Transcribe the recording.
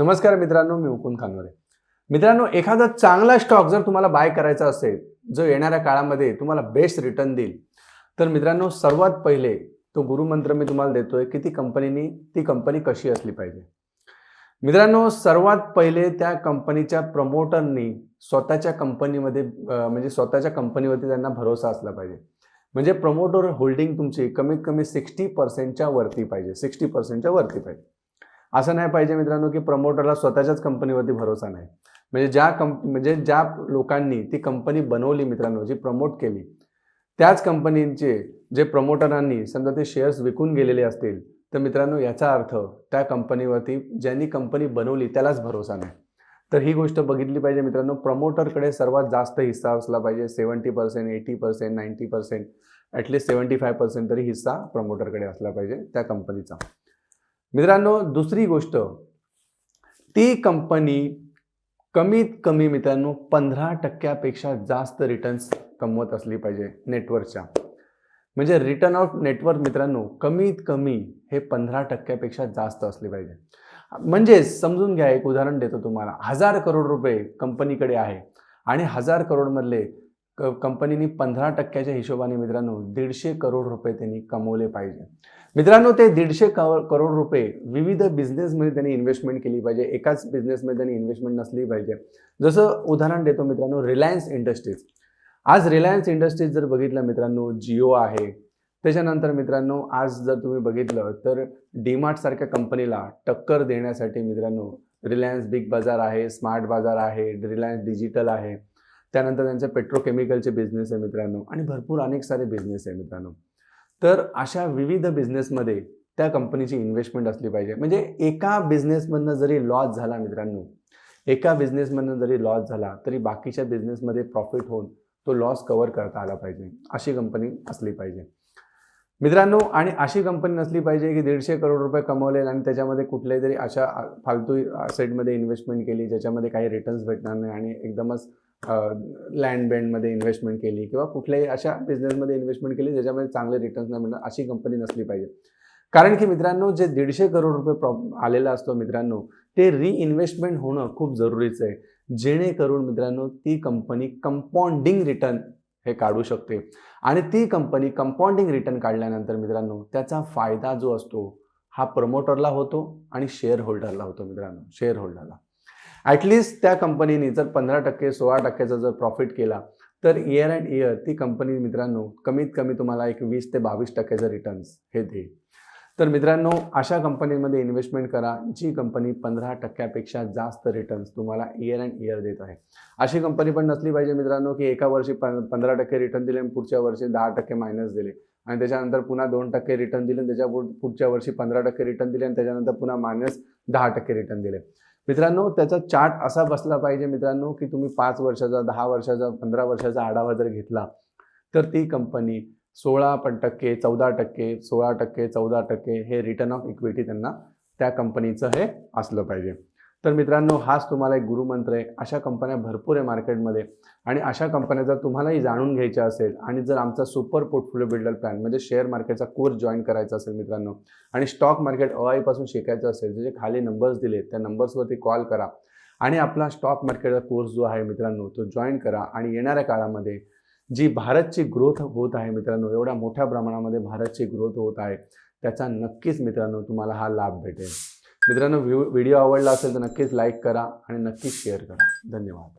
नमस्कार मित्रांनो मी मुकुंद खानवरे. मित्रांनो एखादा चांगला स्टॉक जर तुम्हाला बाय करायचा असेल जो येणाऱ्या काळामध्ये तुम्हाला बेस्ट रिटर्न देईल तर मित्रांनो सर्वात पहिले तो गुरुमंत्र मी तुम्हाला देतोय की ती कंपनीनी ती कंपनी कशी असली पाहिजे. मित्रांनो सर्वात पहिले त्या कंपनीच्या प्रमोटरनी स्वतःच्या कंपनीमध्ये म्हणजे स्वतःच्या कंपनीवरती त्यांना भरोसा असला पाहिजे. म्हणजे प्रमोटर होल्डिंग तुमची कमीत कमी सिक्स्टी पर्सेंटच्या वरती पाहिजे सिक्स्टी पर्सेंटच्या वरती पाहिजे. असं नाही पाहिजे मित्रांनो की प्रमोटरला स्वतःच्याच कंपनीवरती भरोसा नाही. म्हणजे ज्या कंप म्हणजे ज्या लोकांनी ती कंपनी बनवली मित्रांनो जी प्रमोट केली त्याच कंपनीचे जे प्रमोटरांनी समजा ते शेअर्स विकून गेलेले असतील तर मित्रांनो याचा अर्थ त्या कंपनीवरती ज्यांनी कंपनी बनवली त्यालाच भरोसा नाही. तर ही गोष्ट बघितली पाहिजे मित्रांनो प्रमोटरकडे सर्वात जास्त हिस्सा असला पाहिजे seventy percent eighty percent ninety percent at least seventy five percent तरी हिस्सा प्रमोटरकडे असला पाहिजे त्या कंपनीचा मित्रांनो दुसरी गोष्ट ती कंपनी कमीत कमी मित्रांनो पंधरा टक्क्यापेक्षा जास्त रिटर्न्स कमवत असली पाहिजे नेटवर्कच्या म्हणजे रिटर्न ऑफ नेटवर्क मित्रांनो कमीत कमी हे पंधरा टक्क्यापेक्षा जास्त असले पाहिजे. म्हणजे समजून घ्या एक उदाहरण देतो तुम्हाला. हजार करोड रुपये कंपनीकडे आहे आणि हजार करोडमधले क कंपनीने पंधरा टक्क्याच्या हिशोबाने मित्रांनो दीडशे करोड रुपये त्यांनी कमवले पाहिजे. मित्रांनो ते दीडशे करोड रुपये विविध बिझनेसमध्ये त्यांनी इन्व्हेस्टमेंट केली पाहिजे. एकाच बिझनेसमध्ये त्यांनी इन्व्हेस्टमेंट नसली पाहिजे. जसं उदाहरण देतो मित्रांनो रिलायन्स इंडस्ट्रीज आज रिलायन्स इंडस्ट्रीज जर बघितलं मित्रांनो जिओ आहे. त्याच्यानंतर मित्रांनो आज जर तुम्ही बघितलं तर डीमार्ट सारख्या कंपनीला टक्कर देण्यासाठी मित्रांनो रिलायन्स बिग बाजार आहे स्मार्ट बाजार आहे रिलायन्स डिजिटल आहे. त्यानंतर त्यांचे पेट्रोकेमिकलचे बिझनेस आहे मित्रांनो आणि भरपूर अनेक सारे बिझनेस आहे मित्रांनो. तर अशा विविध बिझनेसमध्ये त्या कंपनीची इन्व्हेस्टमेंट असली पाहिजे. म्हणजे एका बिझनेसमधनं जरी लॉस झाला मित्रांनो एका बिझनेसमधनं जरी लॉस झाला तरी बाकीच्या बिझनेसमध्ये प्रॉफिट होऊन तो लॉस कवर करता आला पाहिजे. अशी कंपनी असली पाहिजे. मित्रांनो आणि अशी कंपनी नसली पाहिजे की दीडशे करोड रुपये कमवले आणि त्याच्यामध्ये कुठल्याही तरी अशा फालतू सेटमध्ये इन्व्हेस्टमेंट केली ज्याच्यामध्ये काही रिटर्न्स भेटणार नाही आणि एकदमच लँड बँडमध्ये इन्व्हेस्टमेंट केली किंवा कुठल्याही अशा बिझनेसमध्ये इन्व्हेस्टमेंट केली ज्याच्यामध्ये चांगले रिटर्न्स नाही मिळणार अशी कंपनी नसली पाहिजे. कारण की मित्रांनो जे दीडशे करोड रुपये प्रॉ आलेला असतो मित्रांनो ते रिइन्व्हेस्टमेंट होणं खूप जरुरीचं आहे. जेणेकरून मित्रांनो ती कंपनी कंपाऊंडिंग रिटर्न हे काढू शकते. आणि ती कंपनी कंपाऊंडिंग रिटर्न काढल्यानंतर मित्रांनो त्याचा फायदा जो असतो हा प्रमोटरला होतो आणि शेअर होल्डरला होतो मित्रांनो शेअर होल्डरला ॲटलिस्ट त्या कंपनीने जर पंधरा टक्के सोळा टक्क्याचा जर प्रॉफिट केला तर इयर अँड इयर ती कंपनी मित्रांनो कमीत कमी तुम्हाला एक वीस ते बावीस टक्क्याचं रिटर्न्स हे देईल. तर मित्रांनो अशा कंपनीमध्ये इन्व्हेस्टमेंट करा जी कंपनी पंधरा टक्क्यापेक्षा जास्त रिटर्न्स तुम्हाला इयर अँड इयर देत आहे. अशी कंपनी पण नसली पाहिजे मित्रांनो की एका वर्षी पं पंधरा टक्के रिटर्न दिले आणि पुढच्या वर्षी दहा टक्के मायनस दिले. आणि त्याच्यानंतर पुन्हा दोन टक्के रिटर्न दिले आणि त्याच्या पुढच्या वर्षी पंधरा टक्के रिटर्न दिले आणि त्याच्यानंतर पुन्हा मायनस दहा टक्के रिटर्न दिले. मित्रांनो त्याचा चार्ट असा बसला पाहिजे मित्रांनो की तुम्ही पाच वर्षाचा दहा वर्षाचा पंधरा वर्षाचा आढावा जर घेतला तर ती कंपनी सोळा पण टक्के चौदा टक्के सोळा टक्के चौदा टक्के हे रिटर्न ऑफ इक्विटी त्यांना त्या कंपनीचं हे असलं पाहिजे. तर मित्रांनो हाच तुम्हाला एक गुरुमंत्र आहे. अशा कंपन्या भरपूर आहे मार्केटमध्ये. आणि अशा कंपन्या जर तुम्हालाही जाणून घ्यायच्या असेल आणि जर आमचा सुपर पोर्टफोलिओ बिल्डर प्लॅन म्हणजे शेअर मार्केटचा कोर्स जॉईन करायचा असेल मित्रांनो आणि स्टॉक मार्केट अवाईपासून शिकायचं असेल जे खाली नंबर्स दिले त्या नंबर्सवरती कॉल करा. आणि आपला स्टॉक मार्केटचा कोर्स जो आहे मित्रांनो तो जॉईन करा. आणि येणाऱ्या काळामध्ये जी भारतची ग्रोथ होत आहे मित्रांनो एवढ्या मोठ्या प्रमाणामध्ये भारतची ग्रोथ होत आहे त्याचा नक्कीच मित्रांनो तुम्हाला हा लाभ भेटेल. मित्रांनो व्हिडिओ आवडला असेल तर नक्कीच लाईक करा आणि नक्कीच शेअर करा. धन्यवाद.